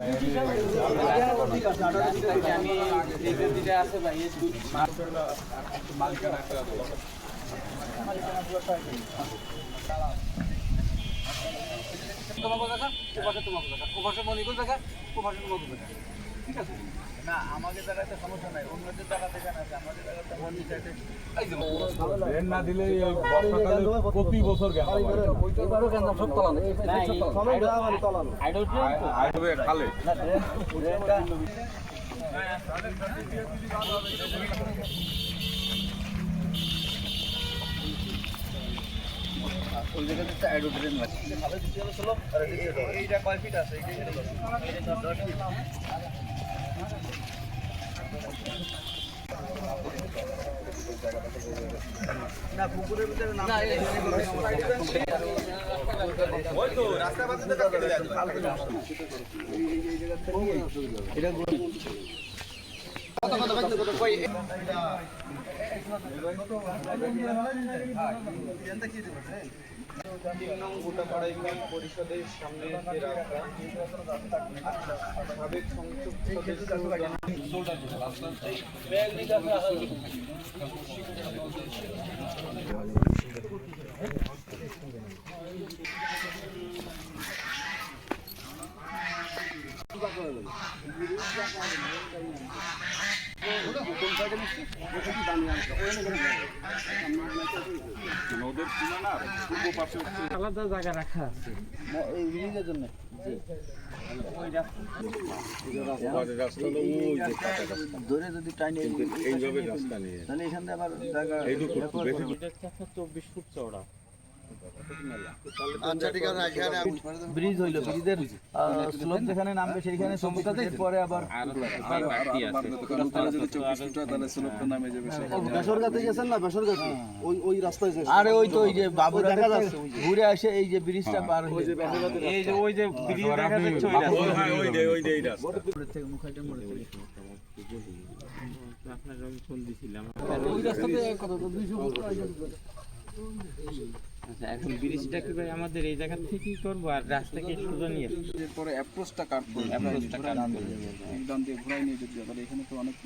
আমি দেখা আছে ভাই তোমাকে দেখা তোমাকে দেখা ওপাশে মনিকুল দেখা ওপাশে তোমাকে দেখা ঠিক আছে? না আমাদের জায়গাতে সমস্যা নাই অন্যদের জায়গা থেকে না আমাদের জায়গাতে অন্য সাইডে এই না দিলে বর্ষাকালে প্রতি বছর গেল এবারও কেন সব তলানো এই সব আইডল আইবে খালে। ওই জায়গাতে একটা অ্যাডো আছে। এইটা কয় ফিট আছে? এইটা দশ ফিট না পুকুরের ভিতরে না ওই তো রাস্তা পাশে তো কাটকে দেয়। এটা তিন নং গোটাপাড়া ইউনিয়ন পরিষদের সামনে যে রাস্তা সাবেক সংসদ সদস্য নদের তুলনা পূর্ব পাশে আলাদা জায়গা রাখা আছে। এই রিলিজের জন্য রাস্তা হলো ওই যে কাঁচা রাস্তা ধরে যদি টাইনে এইভাবে রাস্তা নিয়ে। তাহলে এখান থেকে আবার জায়গা চব্বিশ ফুট চওড়া। ব্রিজ হইল ব্রিজের স্লোপ যেখানে নামবে সেইখানে সমস্যা পরে আবার বেসরকাতে গেছেন না? বেসরকাতে ওই ওই রাস্তায় আরে ওই তো ওই যে বাবু দেখা যাচ্ছে ঘুরে আসে এই যে ব্রিজটা পার হয়ে এই যে ওই যে ব্রিজ দেখা যাচ্ছে ওই রাস্তা। ওই হ্যাঁ, ওই যে ওই যে থেকে মুখাইটা মরে আপনার আমি ফোন দিছিলাম। ওই রাস্তাতে কত দুইশো আচ্ছা এখন ব্রিজটা কি ভাই আমাদের এই জায়গা থেকেই করব আর রাস্তাকে সোজা নিয়ে পরে অ্যাপ্রোচটা কাটবো অ্যাপ্রোচটা কাটবো। একদম দিয়ে ঘুরাই নিয়ে যেতে হবে এখানে তো অনেক